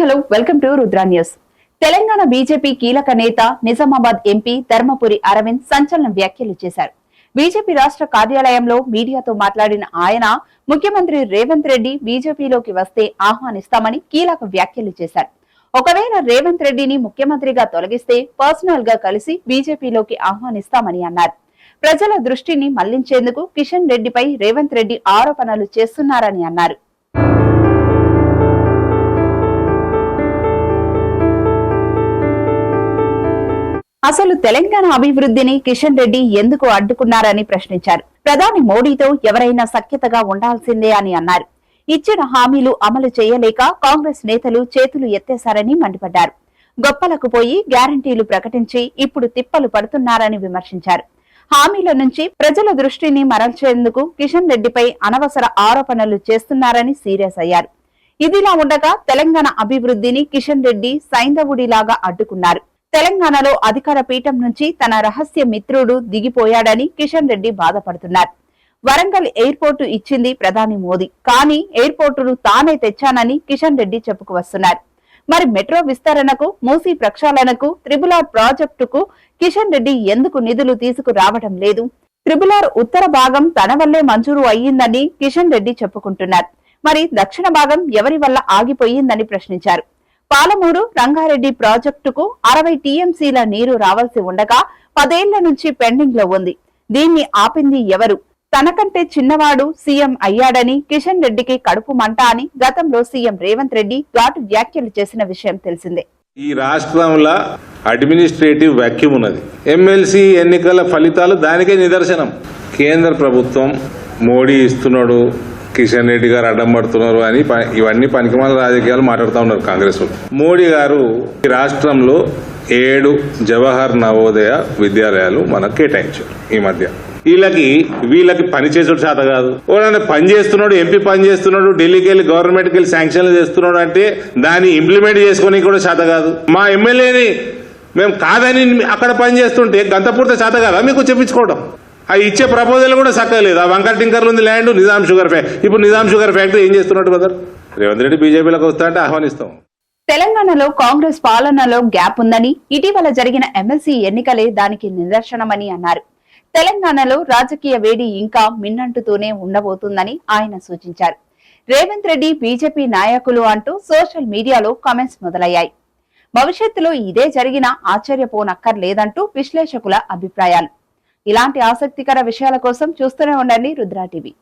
Hello welcome to Rudra news. Telangana BJP కీలక నేత Nizamabad MP Dharmapuri Arvind సంచలన వ్యాఖ్యలు చేశారు. బీజేపీ రాష్ట్ర కార్యాలయంలో మీడియాతో మాట్లాడిన ఆయన ముఖ్యమంత్రి రేవంత్ రెడ్డి బీజేపీలోకి వస్తే ఆహ్వానిస్తామని కీలక వ్యాఖ్యలు చేశారు. ఒకవేళ రేవంత్ రెడ్డిని ముఖ్యమంత్రిగా తొలగిస్తే పర్సనల్గా కలిసి బీజేపీలోకి ఆహ్వానిస్తామని అన్నారు. ప్రజల దృష్టిని మళ్ళించేందుకు కిషన్ రెడ్డిపై రేవంత్ రెడ్డి ఆరోపణలు చేస్తున్నారని అన్నారు. అసలు తెలంగాణ అభివృద్ధిని కిషన్ రెడ్డి ఎందుకు అడ్డుకున్నారని ప్రశ్నించారు. ప్రధాని మోడీతో ఎవరైనా సఖ్యతగా ఉండాల్సిందే అని అన్నారు. ఇచ్చిన హామీలు అమలు చేయలేక కాంగ్రెస్ నేతలు చేతులు ఎత్తేశారని మండిపడ్డారు. గొప్పలకు పోయి గ్యారంటీలు ప్రకటించి ఇప్పుడు తిప్పలు పడుతున్నారని విమర్శించారు. హామీల నుంచి ప్రజల దృష్టిని మరల్చేందుకు కిషన్ రెడ్డిపై అనవసర ఆరోపణలు చేస్తున్నారని సీరియస్ అయ్యారు. ఇదిలా ఉండగా తెలంగాణ అభివృద్ధిని కిషన్ రెడ్డి సైంధవుడిలాగా అడ్డుకున్నారు. తెలంగాణలో అధికార పీఠం నుంచి తన రహస్య మిత్రుడు దిగిపోయాడని కిషన్ రెడ్డి బాధపడుతున్నారు. వరంగల్ ఎయిర్పోర్టు ఇచ్చింది ప్రధాని మోదీ. కానీ ఎయిర్పోర్టును తానే తెచ్చానని కిషన్ రెడ్డి చెప్పుకు వస్తున్నారు. మరి మెట్రో విస్తరణకు మూసీ ప్రక్షాళనకు త్రిబులార్ ప్రాజెక్టుకు కిషన్ రెడ్డి ఎందుకు నిధులు తీసుకురావడం లేదు? త్రిబులార్ ఉత్తర భాగం తన వల్లే మంజూరు అయ్యిందని కిషన్ రెడ్డి చెప్పుకుంటున్నారు. మరి దక్షిణ భాగం ఎవరి వల్ల ఆగిపోయిందని ప్రశ్నించారు. పాలమూరు రంగారెడ్డి ప్రాజెక్టుకు అరవై టీఎంసీల నీరు రావాల్సి ఉండగా పదేళ్ళ నుంచి పెండింగ్లో ఉంది. దీన్ని ఆపింది ఎవరు? తనకంటే చిన్నవాడు సీఎం అయ్యాడని కిషన్ రెడ్డికి కడుపు మంట అని గతంలో సీఎం రేవంత్ రెడ్డి ఘాటు వ్యాఖ్యలు చేసిన విషయం తెలిసిందే. ఈ రాష్ట్రంలో అడ్మినిస్ట్రేటివ్ వ్యాక్యూమ్ ఉన్నది. ఎమ్మెల్సీ ఎన్నికల ఫలితాలు దానికే నిదర్శనం. కేంద్ర ప్రభుత్వం మోడీ ఇస్తున్నాడు కిషన్ రెడ్డి గారు అడ్డం పడుతున్నారు అని ఇవన్నీ పనికిమాల రాజకీయాలు మాట్లాడుతూ ఉన్నారు కాంగ్రెస్ మోడీ గారు ఈ రాష్ట్రంలో ఏడు జవహర్ నవోదయ విద్యాలయాలు మనకు కేటాయించారు ఈ మధ్య. వీళ్ళకి వీళ్ళకి పని చేసుడు చేత కాదు. ఎవరైనా పని చేస్తున్నాడు ఎంపీ పని చేస్తున్నాడు ఢిల్లీకి వెళ్ళి గవర్నమెంట్కి వెళ్ళి శాంక్షన్లు చేస్తున్నాడు అంటే దాన్ని ఇంప్లిమెంట్ చేసుకొని కూడా చేత కాదు. మా ఎమ్మెల్యేని మేము కాదని అక్కడ పని చేస్తుంటే గంతపూర్త చేత కాదా? మీకు చెప్పించుకోవడం ఆ ఇచ్చే ప్రపోజల్ కూడా చక్కలేదు ఆ వంకర టింకర్లు ఉంది ల్యాండ్ నిజాం షుగర్ ఫ్యాక్టరీ ఇప్పుడు నిజాం షుగర్ ఫ్యాక్టరీ ఏం చేస్తున్నాడు బ్రదర్? రేవంత్ రెడ్డి బీజేపీలోకి వస్తా అంటే ఆహ్వానిస్తాం. తెలంగాణలో కాంగ్రెస్ పాలనలో గ్యాప్ ఉందని ఇటీవల జరిగిన ఎమ్మెల్సీ ఎన్నికలే దానికి నిదర్శనమని అన్నారు. తెలంగాణలో రాజకీయ వేడి ఇంకా మిన్నంటుతూనే ఉండబోతుందని ఆయన సూచించారు. రేవంత్ రెడ్డి బీజేపీ నాయకులు అంటూ సోషల్ మీడియాలో కామెంట్స్ మొదలయ్యాయి. భవిష్యత్తులో ఇదే జరిగినా ఆశ్చర్యపోనక్కర్లేదంటూ విశ్లేషకుల అభిప్రాయాలు. ఇలాంటి ఆసక్తికర విషయాల కోసం చూస్తూనే ఉండండి రుద్రా టీవీ.